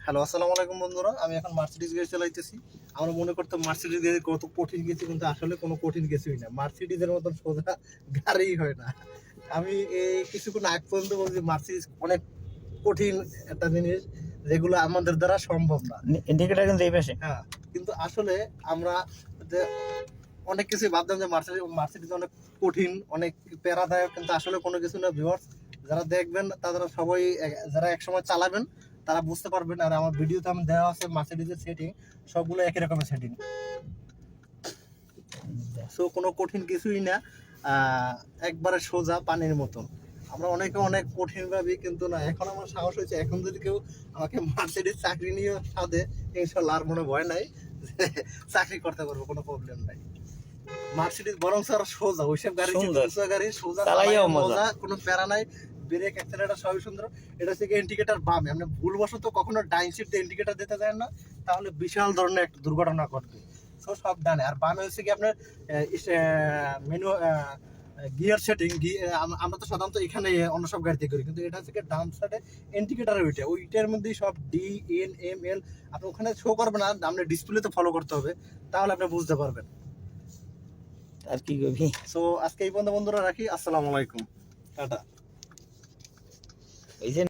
Hello আসসালামু আলাইকুম বন্ধুরা। আমি এখন মার্সিডিজ গাড়ি চালাইতেছি। আমরা মনে করতাম মার্সিডিজ গাড়ি কত কঠিন গেছি কিন্তু আসলে কোনো কঠিন কিছুই না। মার্সিডিজের মতন সোজা গাড়ি হয় না। আমি এই কিছুক্ষণ আগ পর্যন্ত বলছি মার্সিডিজ অনেক কঠিন একটা জিনিস যেগুলো আমাদের দ্বারা সম্ভব না। ইন্ডিকেটার কিন্তু এই পাশে। হ্যাঁ কিন্তু আসলে আমরা যে অনেক কিছু ভাবতাম যে মার্সিডিজ মার্সিডিজ অনেক কঠিন অনেক প্যারাদায়ক কিন্তু আসলে কোনো কিছু না ভিউয়ার্স যারা দেখবেন তারা সবাই এক- যারা একসময় চালাবেন তারা বুঝতে পারবেন আর আমার ভিডিওতে আমি দেওয়া আছে মার্সিডিজের সেটিং সবগুলো একই রকমের সেটিং সো কোনো কঠিন কিছুই না একবারে সোজা পানির মতন। আমরা অনেকে অনেক কঠিন ভাবি কিন্তু না এখন আমার সাহস হয়েছে এখন যদি কেউ আমাকে মার্সিডিজ চাকরি নিয়ে সাথে ইনশাল্লাহ আর মনে ভয় নাই চাকরি করতে পারব কোনো প্রবলেম নাই। মার্সিডিজ বরং স্যার সোজা ওইসব গাড়ি সোজা গাড়ি সোজা কোনো প্যারা নাই। ব্রেক অ্যাক্সেলেটার সবই সুন্দর। এটা হচ্ছে ইন্ডিকেটার বামে। আপনি ভুলবশত কখনো ডাইন সিট দিয়ে ইন্ডিকেটার দিতে দেন না তাহলে বিশাল ধরনের একটা দুর্ঘটনা ঘটবে। সো সব ডানে। আর বামে হচ্ছে কি আপনার মেনু গিয়ার সেটিং আমরা তো সাধারণত এখানে অন্য সব গাড়িতে করি কিন্তু এটা হচ্ছে ডান সাইডে ইন্ডিকেটারের ওইটা। ওইটার মধ্যেই সব ডি এন এম এল আপনি ওখানে শো করবে না আপনি ডিসপ্লেতে ফলো করতে হবে তাহলে আপনি বুঝতে পারবেন। আর কি সো আজকে এই পর্যন্ত বন্ধুরা রাখি। আসসালামু আলাইকুম। টাটা। ওই যে